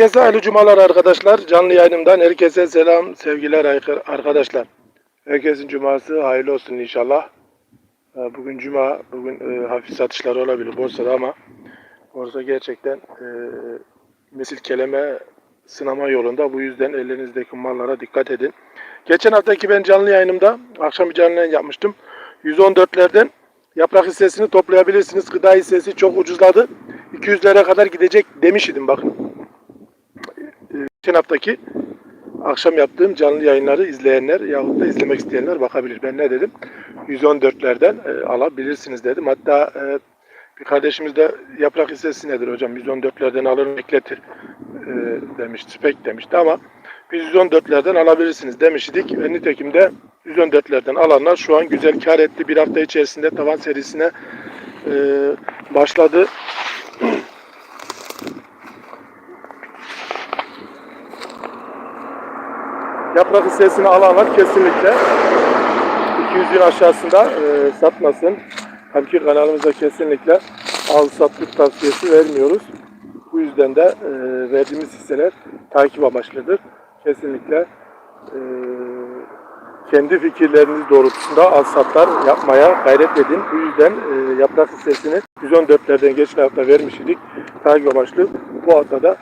Herkese hayırlı cumalar arkadaşlar. Canlı yayınımdan herkese selam, sevgiler ar- arkadaşlar. Herkesin cuması hayırlı olsun inşallah. Ee, Bugün cuma, bugün e, hafif satışlar olabilir borsada ama borsa gerçekten e, misil kelime sınama yolunda. Bu yüzden ellerinizdeki mallara dikkat edin. Geçen haftaki ben canlı yayınımda akşam bir canlı yayın yapmıştım. 114'lerden yaprak hissesini toplayabilirsiniz. Gıda hissesi çok ucuzladı. 200'lere kadar gidecek demiş idim bakın geçen haftaki akşam yaptığım canlı yayınları izleyenler yahut da izlemek isteyenler bakabilir. Ben ne dedim? 114'lerden e, alabilirsiniz dedim. Hatta e, bir kardeşimiz de yaprak hissesi nedir hocam? 114'lerden alır bekletir e, demişti. Spek demişti ama biz 114'lerden alabilirsiniz demiştik. Ve nitekim de 114'lerden alanlar şu an güzel kar etti. Bir hafta içerisinde tavan serisine e, başladı. Yaprak hissesini alanlar kesinlikle 200'ün aşağısında e, satmasın. Tabii ki kanalımızda kesinlikle al satlık tavsiyesi vermiyoruz. Bu yüzden de e, verdiğimiz hisseler takip amaçlıdır. Kesinlikle e, kendi fikirleriniz doğrultusunda al satlar yapmaya gayret edin. Bu yüzden e, yaprak hissesini 114'lerden geçen hafta vermiş idik. Takip amaçlı. Bu hafta da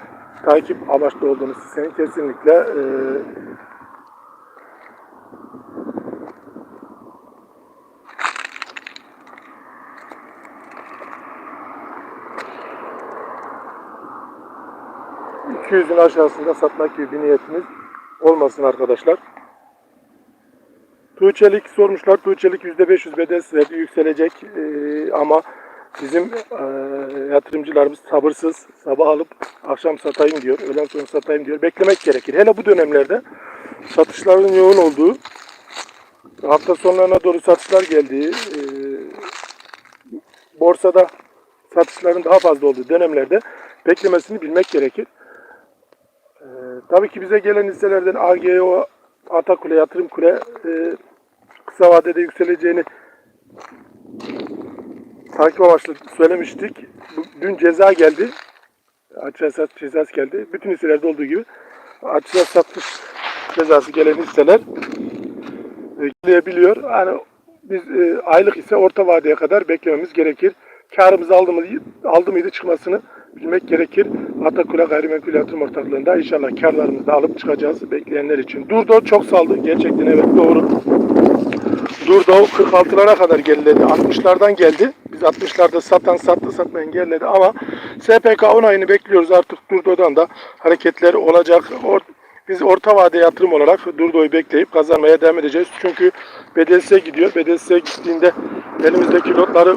takip amaçlı olduğunuz hissenin kesinlikle e, ...200'ün aşağısında satmak gibi bir niyetiniz olmasın arkadaşlar. Tuğçelik sormuşlar. Tuğçelik %500 bedes verdi. Yükselecek Ee, ama bizim e, yatırımcılarımız sabırsız. Sabah alıp akşam satayım diyor. Öğlen sonra satayım diyor. Beklemek gerekir. Hele bu dönemlerde satışların yoğun olduğu hafta sonlarına doğru satışlar geldiği e, borsada satışların daha fazla olduğu dönemlerde beklemesini bilmek gerekir. Tabii ki bize gelen hisselerden AGO, Atakule, Yatırım Kule e, kısa vadede yükseleceğini takip amaçlı söylemiştik. Dün ceza geldi. Açığa cezası geldi. Bütün hisselerde olduğu gibi açığa satış cezası gelen hisseler e, gelebiliyor. Yani biz e, aylık ise orta vadeye kadar beklememiz gerekir. Karımızı aldı, mı, aldı mıydı çıkmasını bilmek gerekir. Atakula Gayrimenkul Yatırım Ortaklığı'nda inşallah karlarımızı alıp çıkacağız bekleyenler için. Durdo çok saldı. Gerçekten evet doğru. Durdo 46'lara kadar geriledi. 60'lardan geldi. Biz 60'larda satan sattı satmayan geriledi ama SPK onayını bekliyoruz artık Durdo'dan da hareketler olacak. Or- biz orta vade yatırım olarak Durdo'yu bekleyip kazanmaya devam edeceğiz. Çünkü BDS'e gidiyor. BDS'e gittiğinde elimizdeki lotları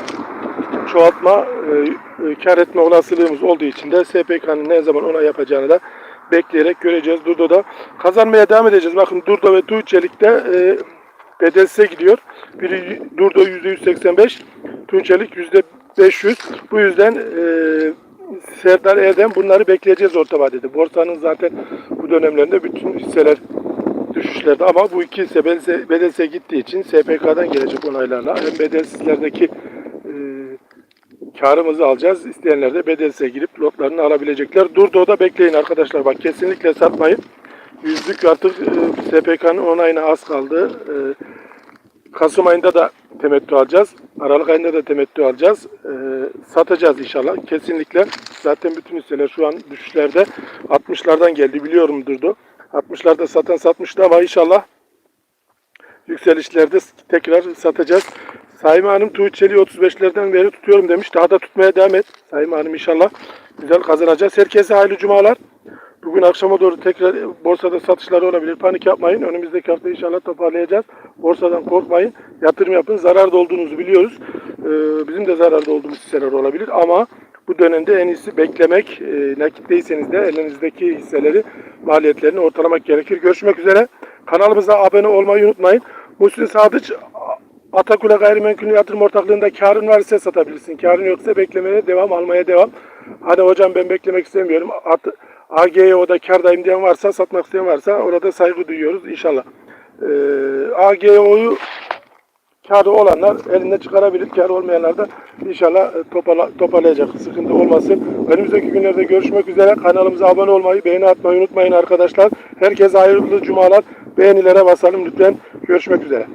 çoğaltma, e, e, kar etme olasılığımız olduğu için de SPK'nın ne zaman ona yapacağını da bekleyerek göreceğiz. Durdo'da kazanmaya devam edeceğiz. Bakın Durdo ve Tuğçelik'te e, BDS'e gidiyor. Biri Durdo %185, Tunçelik %500. Bu yüzden e, Serdar Erdem bunları bekleyeceğiz orta vadede. Borsanın zaten bu dönemlerinde bütün hisseler düşüşlerde ama bu iki hisse BDS, gittiği için SPK'dan gelecek onaylarla hem BDS'lerdeki karımızı alacağız. İsteyenler de BDS'e girip lotlarını alabilecekler. Durdo'da bekleyin arkadaşlar. Bak kesinlikle satmayın. Yüzlük artık e, SPK'nın onayına az kaldı. E, Kasım ayında da temettü alacağız. Aralık ayında da temettü alacağız. E, satacağız inşallah. Kesinlikle. Zaten bütün hisseler şu an düşüşlerde. 60'lardan geldi biliyorum durdu. 60'larda satan satmıştı ama inşallah yükselişlerde tekrar satacağız. Saime Hanım Tuğçeli 35'lerden beri tutuyorum demiş. Daha da tutmaya devam et. Saime Hanım inşallah güzel kazanacağız. Herkese hayırlı cumalar. Bugün akşama doğru tekrar borsada satışları olabilir. Panik yapmayın. Önümüzdeki hafta inşallah toparlayacağız. Borsadan korkmayın. Yatırım yapın. Zararda olduğunuzu biliyoruz. Ee, bizim de zararda olduğumuz hisseler olabilir ama bu dönemde en iyisi beklemek. E, nakitteyseniz de elinizdeki hisseleri, maliyetlerini ortalamak gerekir. Görüşmek üzere. Kanalımıza abone olmayı unutmayın. Muhsin Sadıç Atakule Gayrimenkul Yatırım Ortaklığı'nda karın varsa satabilirsin. Karın yoksa beklemeye devam, almaya devam. Hani hocam ben beklemek istemiyorum. At, AGO'da kardayım diyen varsa, satmak isteyen varsa orada saygı duyuyoruz inşallah. Ee, AGO'yu Kârı olanlar elinde çıkarabilir. Kârı olmayanlar da inşallah e, topala, toparlayacak. Sıkıntı olmasın. Önümüzdeki günlerde görüşmek üzere. Kanalımıza abone olmayı, beğeni atmayı unutmayın arkadaşlar. Herkese hayırlı cumalar. Beğenilere basalım lütfen. Görüşmek üzere.